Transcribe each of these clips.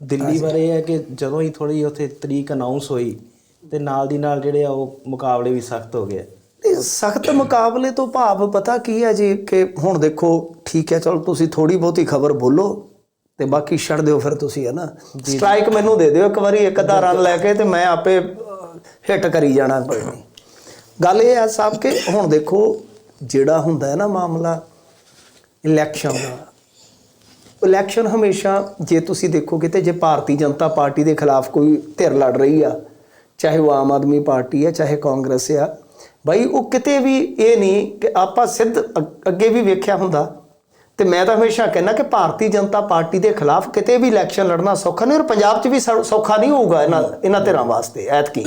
ਦਿੱਲੀ ਬਾਰੇ ਇਹ ਹੈ ਕਿ ਜਦੋਂ ਹੀ ਥੋੜੀ ਉੱਥੇ ਤਰੀਕ ਅਨਾਉਂਸ ਹੋਈ ਤੇ ਨਾਲ ਦੀ ਨਾਲ ਜਿਹੜੇ ਆ ਉਹ ਮੁਕਾਬਲੇ ਵੀ ਸਖਤ ਹੋ ਗਏ। ਸਖਤ ਮੁਕਾਬਲੇ ਤੋਂ ਭਾਵ ਪਤਾ ਕੀ ਹੈ ਜੀ ਕਿ ਹੁਣ ਦੇਖੋ ਠੀਕ ਹੈ ਚਲੋ ਤੁਸੀਂ ਥੋੜੀ ਬਹੁਤੀ ਖਬਰ ਬੋਲੋ ਤੇ ਬਾਕੀ ਛੱਡ ਦਿਓ ਫਿਰ ਤੁਸੀਂ ਹੈ ਨਾ? ਸਟ੍ਰਾਈਕ ਮੈਨੂੰ ਦੇ ਦਿਓ ਇੱਕ ਵਾਰੀ ਇੱਕ ਅੱਧਾ ਰਨ ਲੈ ਕੇ ਤੇ ਮੈਂ ਆਪੇ ਹਿੱਟ ਕਰੀ ਜਾਣਾ ਕੋਈ ਨਹੀਂ। ਗੱਲ ਇਹ ਹੈ ਸਾਹਿਬ ਕਿ ਹੁਣ ਦੇਖੋ ਜਿਹੜਾ ਹੁੰਦਾ ਹੈ ਨਾ ਮਾਮਲਾ ਇਲੈਕਸ਼ਨ ਦਾ ਇਲੈਕਸ਼ਨ ਹਮੇਸ਼ਾ ਜੇ ਤੁਸੀਂ ਦੇਖੋਗੇ ਤੇ ਜੇ ਭਾਰਤੀ ਜਨਤਾ ਪਾਰਟੀ ਦੇ ਖਿਲਾਫ ਕੋਈ ਧਿਰ ਲੜ ਰਹੀ ਆ, ਚਾਹੇ ਉਹ ਆਮ ਆਦਮੀ ਪਾਰਟੀ ਆ, ਚਾਹੇ ਕਾਂਗਰਸ ਆ ਭਾਈ ਉਹ ਕਿਤੇ ਵੀ ਇਹ ਨਹੀਂ ਕਿ ਆਪਾਂ ਸਿੱਧ ਅ- ਅੱਗੇ ਵੀ ਵੇਖਿਆ ਹੁੰਦਾ। ਤੇ ਮੈਂ ਤਾਂ ਹਮੇਸ਼ਾ ਕਹਿੰਦਾ ਕਿ ਭਾਰਤੀ ਜਨਤਾ ਪਾਰਟੀ ਦੇ ਖਿਲਾਫ ਕਿਤੇ ਵੀ ਇਲੈਕਸ਼ਨ ਲੜਨਾ ਸੌਖਾ ਨਹੀਂ, ਔਰ ਪੰਜਾਬ 'ਚ ਵੀ ਸੌਖਾ ਨਹੀਂ ਹੋਊਗਾ ਇਹਨਾਂ ਇਹਨਾਂ ਧਿਰਾਂ ਵਾਸਤੇ, ਐਤਕੀ।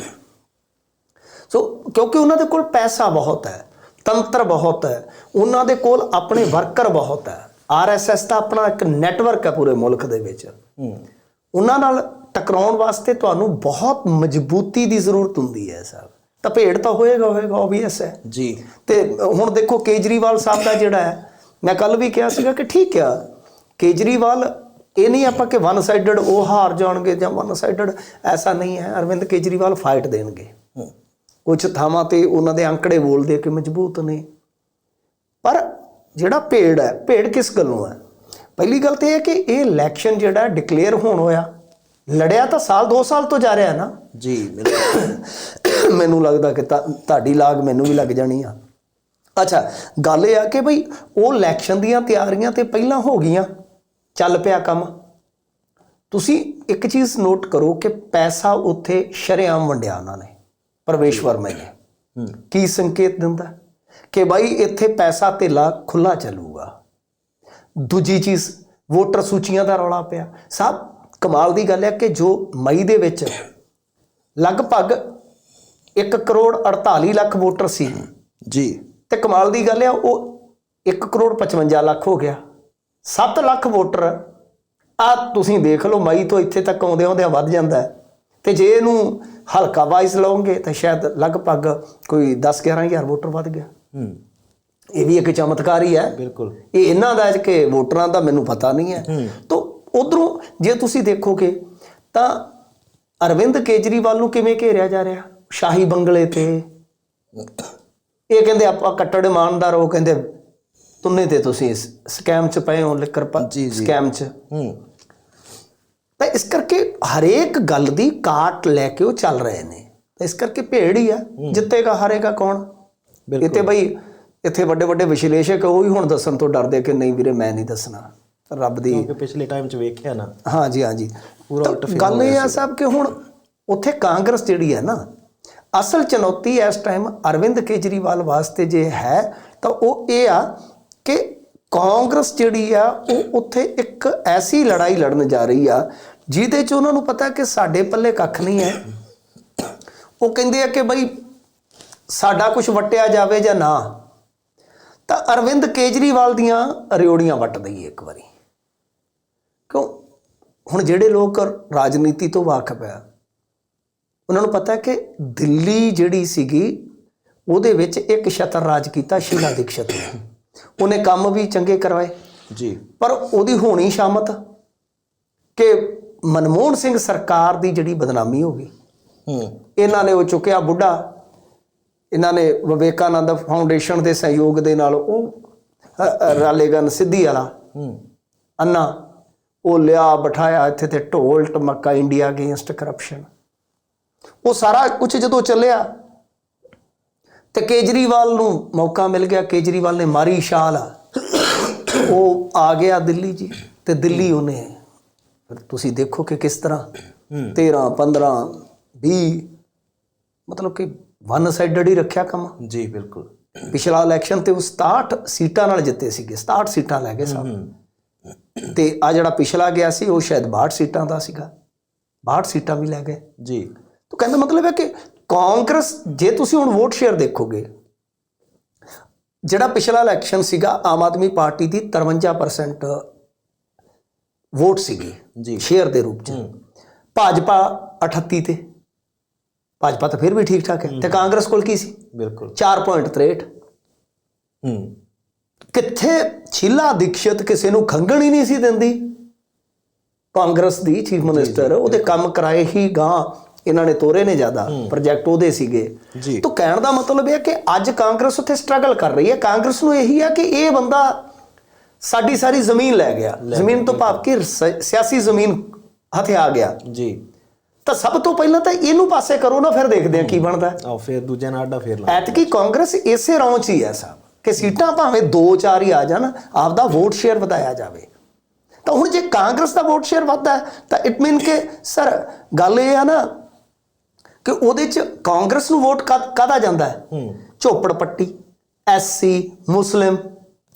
ਸੋ ਕਿਉਂਕਿ ਉਹਨਾਂ ਦੇ ਕੋਲ ਪੈਸਾ ਬਹੁਤ ਹੈ, ਤੰਤਰ ਬਹੁਤ ਹੈ, ਉਹਨਾਂ ਦੇ ਕੋਲ ਆਪਣੇ ਵਰਕਰ ਬਹੁਤ ਹੈ। ਆਰਐਸਐਸ ਦਾ ਆਪਣਾ ਇੱਕ ਨੈਟਵਰਕ ਹੈ ਪੂਰੇ ਮੁਲਕ ਦੇ ਵਿੱਚ। ਹੂੰ। ਉਹਨਾਂ ਨਾਲ ਟਕਰਾਉਣ ਵਾਸਤੇ ਤੁਹਾਨੂੰ ਬਹੁਤ ਮਜ਼ਬੂਤੀ ਦੀ ਜ਼ਰੂਰਤ ਹੁੰਦੀ ਹੈ ਸਾਹਿਬ ਤਾਂ ਭੇੜ ਤਾਂ ਹੋਏਗਾ ਹੋਏਗਾ ਓਬਵੀਅਸ ਹੈ। ਜੀ। ਤੇ ਹੁਣ ਦੇਖੋ ਕੇਜਰੀਵਾਲ ਸਾਹਿਬ ਦਾ ਜਿਹੜਾ ਹੈ ਮੈਂ ਕੱਲ ਵੀ ਕਿਹਾ ਸੀਗਾ ਕਿ ਠੀਕ ਆ ਕੇਜਰੀਵਾਲ ਇਹ ਨਹੀਂ ਆਪਾਂ ਕਿ ਵਨ ਸਾਈਡਡ ਉਹ ਹਾਰ ਜਾਣਗੇ ਜਾਂ ਵਨ ਸਾਈਡਡ ਐਸਾ ਨਹੀਂ ਹੈ। ਅਰਵਿੰਦ ਕੇਜਰੀਵਾਲ ਫਾਈਟ ਦੇਣਗੇ। ਹੂੰ। ਕੁਝ ਥਾਵਾਂ ਤੇ ਉਹਨਾਂ ਦੇ ਅੰਕੜੇ ਬੋਲਦੇ ਕਿ ਮਜ਼ਬੂਤ ਨੇ। ਪਰ ਜਿਹੜਾ ਭੇੜ ਹੈ ਭੇੜ ਕਿਸ ਗੱਲੋਂ ਹੈ? ਪਹਿਲੀ ਗੱਲ ਤੇ ਇਹ ਹੈ ਕਿ ਇਹ ਇਲੈਕਸ਼ਨ ਜਿਹੜਾ ਡਿਕਲੇਅਰ ਹੋਣ ਹੋਇਆ ਲੜਿਆ ਤਾਂ ਸਾਲ 2 ਸਾਲ ਤੋਂ ਜਾ ਰਿਹਾ ਨਾ। ਜੀ ਮੈਨੂੰ ਲੱਗਦਾ ਕਿ ਤੁਹਾ- ਤੁਹਾਡੀ ਲਾਗ ਮੈਨੂੰ ਵੀ ਲੱਗ ਜਾਣੀ ਆ। ਅੱਛਾ ਗੱਲ ਇਹ ਆ ਕਿ ਭਈ ਉਹ ਇਲੈਕਸ਼ਨ ਦੀਆਂ ਤਿਆਰੀਆਂ ਤੇ ਪਹਿਲਾਂ ਹੋ ਗਈਆਂ ਚੱਲ ਪਿਆ ਕੰਮ। ਤੁਸੀਂ ਇੱਕ ਚੀਜ਼ ਨੋਟ ਕਰੋ ਕਿ ਪੈਸਾ ਉੱਥੇ ਸ਼ਰੇਆਮ ਵੰਡਿਆ ਉਹਨਾਂ ਨੇ ਪ੍ਰਵੇਸ਼ ਵਰਮਾ ਨੇ ਹੂੰ। ਕੀ ਸੰਕੇਤ ਦਿੰਦਾ? ਕਿ ਭਾਈ ਇੱਥੇ ਪੈਸਾ ਧੇਲਾ ਖੁੱਲਾ ਚੱਲੂਗਾ। ਦੂਜੀ ਚੀਜ਼ ਵੋਟਰ ਸੂਚੀਆਂ ਦਾ ਰੌਲਾ ਪਿਆ। ਸਭ ਕਮਾਲ ਦੀ ਗੱਲ ਹੈ ਕਿ ਜੋ ਮਈ ਦੇ ਵਿੱਚ ਲਗਭਗ 1 ਕਰੋੜ 48 ਲੱਖ ਵੋਟਰ ਸੀ। ਜੀ। ਤੇ ਕਮਾਲ ਦੀ ਗੱਲ ਹੈ ਉਹ 1 ਕਰੋੜ 55 ਲੱਖ ਹੋ ਗਿਆ। 7 ਲੱਖ ਵੋਟਰ ਆ ਤੁਸੀਂ ਦੇਖ ਲਓ ਮਈ ਤੋਂ ਇੱਥੇ ਤੱਕ ਆਉਂਦੇ ਆਉਂਦੇ ਵੱਧ ਜਾਂਦਾ। ਤੇ ਜੇ ਇਹਨੂੰ ਹਲਕਾ ਵਾਈਜ਼ ਲਓਗੇ ਤਾਂ ਸ਼ਾਇਦ ਲਗਭਗ ਕੋਈ 10 11000 ਵੋਟਰ ਵੱਧ ਗਿਆ। ਹੂੰ ਇਹ ਵੀ ਇੱਕ ਚਮਤਕਾਰ ਹੀ। ਹੈ ਬਿਲਕੁਲ। ਇਹ ਇਹਨਾਂ ਦਾ ਕਿ ਵੋਟਰਾਂ ਦਾ ਮੈਨੂੰ ਪਤਾ ਨਹੀਂ ਹੈ। ਤਾਂ ਉਧਰੋਂ ਜੇ ਤੁਸੀਂ ਦੇਖੋਗੇ ਤਾਂ ਅਰਵਿੰਦ ਕੇਜਰੀਵਾਲ ਨੂੰ ਕਿਵੇਂ ਘੇਰਿਆ ਜਾ ਰਿਹਾ? ਸ਼ਾਹੀ ਬੰਗਲੇ ਤੇ। ਇਹ ਕਹਿੰਦੇ ਆਪਾਂ ਕੱਟੜ ਇਮਾਨਦਾਰ ਉਹ ਕਹਿੰਦੇ ਤੁੰਨੇ ਤੇ ਤੁਸੀਂ ਸਕੈਮ ਚ ਪਏ ਹੋ ਲਿਕਰ ਜੀ। ਸਕੈਮ ਚ। ਹੂੰ। ਤਾਂ ਇਸ ਕਰਕੇ ਹਰੇਕ ਗੱਲ ਦੀ ਕਾਟ ਲੈ ਕੇ ਉਹ ਚੱਲ ਰਹੇ ਨੇ। ਤਾਂ ਇਸ ਕਰਕੇ ਭੇੜ ਹੀ ਆ। ਜਿੱਤੇਗਾ ਹਾਰੇਗਾ ਕੌਣ। ਇੱਥੇ ਬਈ ਇੱਥੇ ਵੱਡੇ ਵੱਡੇ ਵਿਸ਼ਲੇਸ਼ਕ ਉਹ ਵੀ ਹੁਣ ਦੱਸਣ ਤੋਂ ਡਰਦੇ ਕਿ ਨਹੀਂ ਵੀਰੇ ਮੈਂ ਨਹੀਂ ਦੱਸਣਾ। ਰੱਬ ਦੀ ਕਿਉਂਕਿ ਪਿਛਲੇ ਟਾਈਮ 'ਚ ਵੇਖਿਆ ਨਾ। ਹਾਂਜੀ ਹਾਂਜੀ। ਪੂਰਾ ਉਲਟ ਫੇਰ ਗੱਲ ਇਹ ਆ ਸਾਹਿਬ ਕਿ ਹੁਣ ਉੱਥੇ ਕਾਂਗਰਸ ਜਿਹੜੀ ਹੈ ਨਾ ਅਸਲ ਚੁਣੌਤੀ ਇਸ ਟਾਈਮ ਅਰਵਿੰਦ ਕੇਜਰੀਵਾਲ ਵਾਸਤੇ ਜੇ ਹੈ ਤਾਂ ਉਹ ਇਹ ਆ ਕਿ ਕਾਂਗਰਸ ਜਿਹੜੀ ਆ ਉਹ ਉੱਥੇ ਇੱਕ ਐਸੀ ਲੜਾਈ ਲੜਨ ਜਾ ਰਹੀ ਆ ਜਿਹਦੇ 'ਚ ਉਹਨਾਂ ਨੂੰ ਪਤਾ ਕਿ ਸਾਡੇ ਪੱਲੇ ਕੱਖ ਨਹੀਂ ਹੈ। ਉਹ ਕਹਿੰਦੇ ਆ ਕਿ ਬਈ ਸਾਡਾ ਕੁਝ ਵਟਿਆ ਜਾਵੇ ਜਾਂ ਨਾ ਤਾਂ ਅਰਵਿੰਦ ਕੇਜਰੀਵਾਲ ਦੀਆਂ ਰਿਓੜੀਆਂ ਵੱਟ ਦਈਏ ਇੱਕ ਵਾਰੀ। ਕਿਉਂ? ਹੁਣ ਜਿਹੜੇ ਲੋਕ ਰਾਜਨੀਤੀ ਤੋਂ ਵਾਕਿਫ ਆ ਉਹਨਾਂ ਨੂੰ ਪਤਾ ਹੈ ਕਿ ਦਿੱਲੀ ਜਿਹੜੀ ਸੀਗੀ ਉਹਦੇ ਵਿੱਚ ਇੱਕ ਛਤਰ ਰਾਜ ਕੀਤਾ ਸ਼ੀਲਾ ਦੀਕਸ਼ਤ ਨੇ। ਉਹਨੇ ਕੰਮ ਵੀ ਚੰਗੇ ਕਰਵਾਏ। ਜੀ। ਪਰ ਉਹਦੀ ਹੋਣੀ ਸ਼ਾਮਤ ਕਿ ਮਨਮੋਹਨ ਸਿੰਘ ਸਰਕਾਰ ਦੀ ਜਿਹੜੀ ਬਦਨਾਮੀ ਹੋ ਗਈ ਹੂੰ। ਇਹਨਾਂ ਨੇ ਉਹ ਚੁੱਕਿਆ ਬੁੱਢਾ। ਇਹਨਾਂ ਨੇ ਵਿਵੇਕਾਨੰਦ ਫਾਊਂਡੇਸ਼ਨ ਦੇ ਸਹਿਯੋਗ ਦੇ ਨਾਲ ਉਹ ਰਾਲੇਗਨ ਸਿੱਧੀ ਵਾਲਾ ਹੂੰ। ਅੰਨਾ ਉਹ ਲਿਆ ਬਿਠਾਇਆ ਇੱਥੇ ਤੇ ਢੋਲ ਟਮਕਾ ਇੰਡੀਆ ਅਗੇਂਸਟ ਕਰਪਸ਼ਨ ਉਹ ਸਾਰਾ ਕੁਝ ਜਦੋਂ ਚੱਲਿਆ ਤੇ ਕੇਜਰੀਵਾਲ ਨੂੰ ਮੌਕਾ ਮਿਲ ਗਿਆ। ਕੇਜਰੀਵਾਲ ਨੇ ਮਾਰੀ ਛਾਲ। ਉਹ ਆ ਗਿਆ ਦਿੱਲੀ ਜੀ ਤੇ ਦਿੱਲੀ ਉਹਨੇ ਫਿਰ ਤੁਸੀਂ ਦੇਖੋ ਕਿ ਕਿਸ ਤਰ੍ਹਾਂ 13 15 20 ਮਤਲਬ ਕਿ ਵਨ ਸਾਈਡਡ ਹੀ ਰੱਖਿਆ ਕੰਮ। ਜੀ ਬਿਲਕੁਲ। ਪਿਛਲਾ ਇਲੈਕਸ਼ਨ ਤੇ ਉਹ 67 ਸੀਟਾਂ ਨਾਲ ਜਿੱਤੇ ਸੀਗੇ 67 ਸੀਟਾਂ ਲੈ ਗਏ ਸਭ। ਤੇ ਆ ਜਿਹੜਾ ਪਿਛਲਾ ਗਿਆ ਸੀ ਉਹ ਸ਼ਾਇਦ 62 ਸੀਟਾਂ ਦਾ ਸੀਗਾ। 62 ਸੀਟਾਂ ਵੀ ਲੈ ਗਏ। ਜੀ। ਤਾਂ ਕਹਿੰਦਾ ਮਤਲਬ ਹੈ ਕਿ ਕਾਂਗਰਸ ਜੇ ਤੁਸੀਂ ਹੁਣ ਵੋਟ ਸ਼ੇਅਰ ਦੇਖੋਗੇ ਜਿਹੜਾ ਪਿਛਲਾ ਇਲੈਕਸ਼ਨ ਸੀਗਾ ਆਮ ਆਦਮੀ ਪਾਰਟੀ ਦੀ 53% ਵੋਟ ਸੀਗੀ ਜੀ। ਸ਼ੇਅਰ ਦੇ ਰੂਪ ਚ। ਭਾਜਪਾ 38 ਤੇ। ਭਾਜਪਾ ਤਾਂ ਫਿਰ ਵੀ ਠੀਕ ਠਾਕ ਹੈ। ਤੇ ਕਾਂਗਰਸ ਕੋਲ ਕੀ ਸੀ? ਬਿਲਕੁਲ। 4.63 ਹੂੰ। ਕਿੱਥੇ ਛੀਲਾ ਦੀਕਸ਼ਤ ਕਿਸੇ ਨੂੰ ਖੰਗਣ ਹੀ ਨਹੀਂ ਸੀ ਦਿੰਦੀ? ਕਾਂਗਰਸ ਦੀ ਚੀਫ ਮਿਨਿਸਟਰ ਉਹਦੇ ਕੰਮ ਕਰਾਏ ਹੀ ਗਾਂ ਇਹਨਾਂ ਨੇ ਤੋਰੇ ਨੇ ਜ਼ਿਆਦਾ ਪ੍ਰੋਜੈਕਟ ਉਹਦੇ ਸੀਗੇ। ਤਾਂ ਕਹਿਣ ਦਾ ਮਤਲਬ ਇਹ ਹੈ ਕਿ ਅੱਜ ਕਾਂਗਰਸ ਉੱਥੇ ਸਟਰਗਲ ਕਰ ਰਹੀ ਹੈ। ਕਾਂਗਰਸ ਨੂੰ ਇਹੀ ਹੈ ਕਿ ਇਹ ਬੰਦਾ ਸਾਡੀ ਸਾਰੀ ਜ਼ਮੀਨ ਲੈ ਗਿਆ। ਜ਼ਮੀਨ ਤੋਂ ਭਾਵ ਕਿ ਸਿਆਸੀ ਜ਼ਮੀਨ ਹੱਥੇ ਆ ਗਿਆ। ਜੀ। ਤਾਂ ਸਭ ਤੋਂ ਪਹਿਲਾਂ ਤਾਂ ਇਹਨੂੰ ਪਾਸੇ ਕਰੋ ਨਾ ਫਿਰ ਦੇਖਦੇ ਆ ਕੀ ਬਣਦਾ। ਆਓ ਫਿਰ ਦੂਜੇ ਨਾਲ ਆਡਾ ਫੇਰ ਲਾ ਐਤਕੀ ਕਾਂਗਰਸ ਇਸੇ ਰੌਂ 'ਚ ਹੀ ਹੈ ਸਾਹਿਬ ਕਿ ਸੀਟਾਂ ਭਾਵੇਂ 2-4 ਹੀ ਆ ਜਾਣ ਆਪਦਾ ਵੋਟ ਸ਼ੇਅਰ ਵਧਾਇਆ ਜਾਵੇ। ਤਾਂ ਹੁਣ ਜੇ ਕਾਂਗਰਸ ਦਾ ਵੋਟ ਸ਼ੇਅਰ ਵੱਧਦਾ ਹੈ, ਤਾਂ ਇਟ ਮੀਨ ਕਿ ਸਰ ਗੱਲ ਇਹ ਆ ਨਾ ਕਿ ਉਹਦੇ 'ਚ ਕਾਂਗਰਸ ਨੂੰ ਵੋਟ ਕਾਦਾ ਜਾਂਦਾ ਹੈ? ਹੂੰ। ਝੋਪੜ ਪੱਟੀ ਐਸਸੀ ਮੁਸਲਿਮ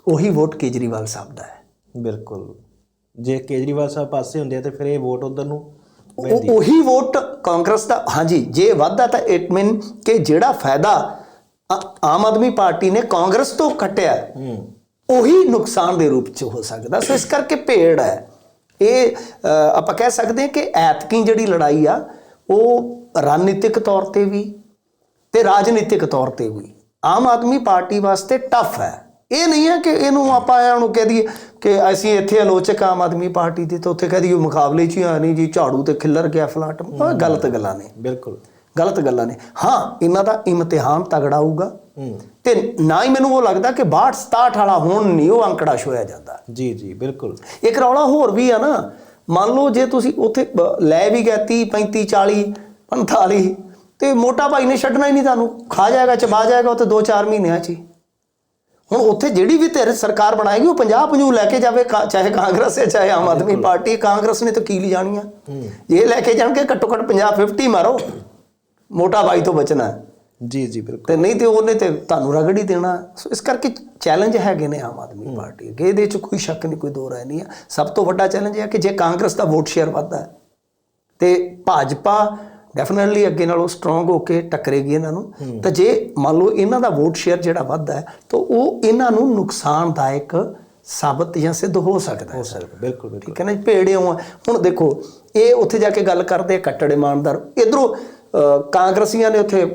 ਉਹੀ ਵੋਟ ਕੇਜਰੀਵਾਲ ਸਾਹਿਬ ਦਾ ਹੈ। ਬਿਲਕੁਲ। ਜੇ ਕੇਜਰੀਵਾਲ ਸਾਹਿਬ ਪਾਸੇ ਹੁੰਦੇ ਆ ਤੇ ਫਿਰ ਇਹ ਵੋਟ ਉਧਰ ਨੂੰ ਉਹ ਉਹੀ ਵੋਟ ਕਾਂਗਰਸ ਦਾ। ਹਾਂਜੀ ਜੇ ਵਾਧਾ ਤਾਂ ਇਟ ਮੀਨ ਕਿ ਜਿਹੜਾ ਫਾਇਦਾ ਆਮ ਆਦਮੀ ਪਾਰਟੀ ਨੇ ਕਾਂਗਰਸ ਤੋਂ ਕੱਟਿਆ ਉਹੀ ਨੁਕਸਾਨ ਦੇ ਰੂਪ ਚ ਹੋ ਸਕਦਾ। ਸੋ ਇਸ ਕਰਕੇ ਭੇੜ ਹੈ। ਇਹ ਆਪਾਂ ਕਹਿ ਸਕਦੇ ਹਾਂ ਕਿ ਐਤਕੀ ਜਿਹੜੀ ਲੜਾਈ ਆ ਉਹ ਰਣਨੀਤਿਕ ਤੌਰ ਤੇ ਵੀ ਤੇ ਰਾਜਨੀਤਿਕ ਤੌਰ ਤੇ ਵੀ ਆਮ ਆਦਮੀ ਪਾਰਟੀ ਵਾਸਤੇ ਟਫ ਹੈ। ਇਹ ਨਹੀਂ ਹੈ ਕਿ ਇਹਨੂੰ ਆਪਾਂ ਇਹਨਾਂ ਨੂੰ ਕਹਿ ਦਈਏ ਕਿ ਅਸੀਂ ਇੱਥੇ ਆਲੋਚਕ ਆਮ ਆਦਮੀ ਪਾਰਟੀ ਦੇ ਤਾਂ ਉੱਥੇ ਕਹਿ ਦਈਏ ਮੁਕਾਬਲੇ 'ਚ ਹੀ ਆ ਨਹੀਂ ਜੀ ਝਾੜੂ ਤੇ ਖਿੱਲਰ ਗਿਆ ਫਲਾਟ। ਉਹ ਗਲਤ ਗੱਲਾਂ ਨੇ। ਬਿਲਕੁਲ। ਗਲਤ ਗੱਲਾਂ ਨੇ। ਹਾਂ ਇਹਨਾਂ ਦਾ ਇਮਤਿਹਾਨ ਤਗੜਾ ਹੋਊਗਾ। ਤੇ ਨਾ ਹੀ ਮੈਨੂੰ ਉਹ ਲੱਗਦਾ ਕਿ 62 67 ਵਾਲਾ ਹੁਣ ਨਹੀਂ ਉਹ ਅੰਕੜਾ ਛੋਇਆ ਜਾਂਦਾ। ਜੀ ਜੀ ਬਿਲਕੁਲ। ਇੱਕ ਰੌਲਾ ਹੋਰ ਵੀ ਆ ਨਾ। ਮੰਨ ਲਓ ਜੇ ਤੁਸੀਂ ਉੱਥੇ ਲੈ ਵੀ ਗਏ 30 35 40 45 ਤੇ ਮੋਟਾ ਭਾਈ ਨੇ ਛੱਡਣਾ ਹੀ ਨਹੀਂ ਤੁਹਾਨੂੰ। ਖਾ ਜਾਏਗਾ ਚਬਾ ਜਾਏਗਾ ਉੱਥੇ 2-4 ਮਹੀਨਿਆਂ 'ਚ ਹੀ। ਹੁਣ ਉੱਥੇ ਜਿਹੜੀ ਵੀ ਧਿਰ ਸਰਕਾਰ ਬਣਾਏਗੀ ਉਹ 50 50 ਲੈ ਕੇ ਜਾਵੇ ਚਾਹੇ ਕਾਂਗਰਸ ਹੈ ਚਾਹੇ ਆਮ ਆਦਮੀ ਪਾਰਟੀ ਕਾਂਗਰਸ ਨੇ ਤਾਂ ਕੀ ਲਿਜਾਣੀਆਂ ਇਹ ਲੈ ਕੇ ਜਾਣਗੇ ਘੱਟੋ ਘੱਟ 50 50 ਮਾਰੋ। ਮੋਟਾ ਭਾਈ ਤੋਂ ਬਚਣਾ। ਜੀ ਜੀ ਬਿਲਕੁਲ। ਤੇ ਨਹੀਂ ਤੇ ਉਹਨੇ ਤੇ ਤੁਹਾਨੂੰ ਰਗੜ ਹੀ ਦੇਣਾ। ਸੋ ਇਸ ਕਰਕੇ ਚੈਲੰਜ ਹੈਗੇ ਨੇ ਆਮ ਆਦਮੀ ਪਾਰਟੀ ਅੱਗੇ। ਇਹਦੇ ਚ ਕੋਈ ਸ਼ੱਕ ਨਹੀਂ ਕੋਈ ਦੋ ਰਾਏ ਨਹੀਂ ਹੈ ਸਭ ਤੋਂ ਵੱਡਾ ਚੈਲੰਜ ਇਹ ਹੈ ਕਿ ਜੇ ਕਾਂਗਰਸ ਦਾ ਵੋਟ ਸ਼ੇਅਰ ਵੱਧਦਾ ਤੇ ਭਾਜਪਾ ਡੈਫੀਨਿਟਲੀ ਅੱਗੇ ਨਾਲੋਂ ਸਟਰੋਂਗ ਹੋ ਕੇ ਟੱਕਰੇਗੀ ਇਹਨਾਂ ਨੂੰ। ਤਾਂ ਜੇ ਮੰਨ ਲਓ ਇਹਨਾਂ ਦਾ ਵੋਟ ਸ਼ੇਅਰ ਜਿਹੜਾ ਵੱਧਦਾ ਹੈ ਤਾਂ ਉਹ ਇਹਨਾਂ ਨੂੰ ਨੁਕਸਾਨਦਾਇਕ ਸਾਬਤ ਜਾਂ ਸਿੱਧ ਹੋ ਸਕਦਾ ਹੈ। ਸਕਦਾ ਬਿਲਕੁਲ ਬਿਲਕੁਲ। ਠੀਕ ਹੈ ਨਾ ਭੇੜਿਓ ਆ। ਹੁਣ ਦੇਖੋ ਇਹ ਉੱਥੇ ਜਾ ਕੇ ਗੱਲ ਕਰਦੇ ਆ ਕੱਟੜ ਇਮਾਨਦਾਰ। ਇਧਰੋਂ ਕਾਂਗਰਸੀਆਂ ਨੇ ਉੱਥੇ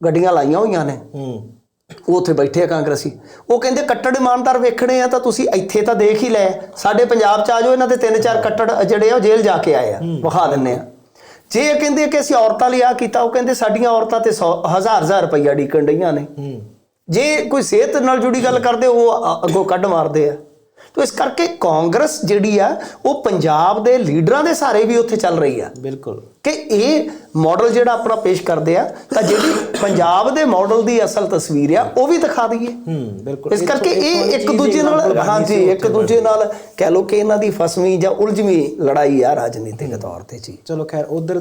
ਗੱਡੀਆਂ ਲਾਈਆਂ ਹੋਈਆਂ ਨੇ। ਹੂੰ। ਉਹ ਉੱਥੇ ਬੈਠੇ ਆ ਕਾਂਗਰਸੀ। ਉਹ ਕਹਿੰਦੇ ਕੱਟੜ ਇਮਾਨਦਾਰ ਵੇਖਣੇ ਆ ਤਾਂ ਤੁਸੀਂ ਇੱਥੇ ਤਾਂ ਦੇਖ ਹੀ ਲੈ। ਸਾਡੇ ਪੰਜਾਬ ਚ ਆ ਜਾਓ ਇਹਨਾਂ ਦੇ ਤਿੰਨ ਚਾਰ ਕੱਟੜ ਜਿਹੜੇ ਆ ਉਹ ਜੇਲ੍ਹ ਜਾ ਕੇ ਆਏ ਆ। ਵਿਖਾ ਦਿੰਨੇ ਆ। ਜੇ ਇਹ ਕਹਿੰਦੇ ਕਿ ਅਸੀਂ ਔਰਤਾਂ ਲਈ ਆ ਕੀਤਾ ਉਹ ਕਹਿੰਦੇ ਸਾਡੀਆਂ ਔਰਤਾਂ ਤੇ 100 ਹਜ਼ਾਰ ਹਜ਼ਾਰ ਰੁਪਈਆ ਡੀਕਣ ਡਈਆਂ ਨੇ। ਜੇ ਕੋਈ ਸਿਹਤ ਨਾਲ ਜੁੜੀ ਗੱਲ ਕਰਦੇ ਉਹ ਅੱਗੋਂ ਕੱਢ ਮਾਰਦੇ ਆ। ਤੋ ਇਸ ਕਰਕੇ ਕਾਂਗਰਸ ਜਿਹੜੀ ਆ ਉਹ ਪੰਜਾਬ ਦੇ ਲੀਡਰਾਂ ਦੇ ਸਾਰੇ ਵੀ ਉੱਥੇ ਚੱਲ ਰਹੀ ਆ। ਬਿਲਕੁਲ। ਕਿ ਇਹ ਮਾਡਲ ਜਿਹੜਾ ਆਪਣਾ ਪੇਸ਼ ਕਰਦੇ ਆ ਤਾਂ ਜਿਹੜੀ ਪੰਜਾਬ ਦੇ ਮਾਡਲ ਦੀ ਅਸਲ ਤਸਵੀਰ ਆ ਉਹ ਵੀ ਦਿਖਾ ਦਈਏ। ਹੂੰ ਬਿਲਕੁਲ। ਇਸ ਕਰਕੇ ਇਹ ਇੱਕ ਦੂਜੇ ਨਾਲ ਹਾਂਜੀ ਇੱਕ ਦੂਜੇ ਨਾਲ ਕਹਿ ਲੋ ਕਿ ਇਹਨਾਂ ਦੀ ਫਸਵੀਂ ਜਾਂ ਉਲਝਵੀਂ ਲੜਾਈ ਆ ਰਾਜਨੀਤਿਕ ਤੌਰ ਤੇ ਜੀ। ਚਲੋ ਖੈਰ ਉਧਰ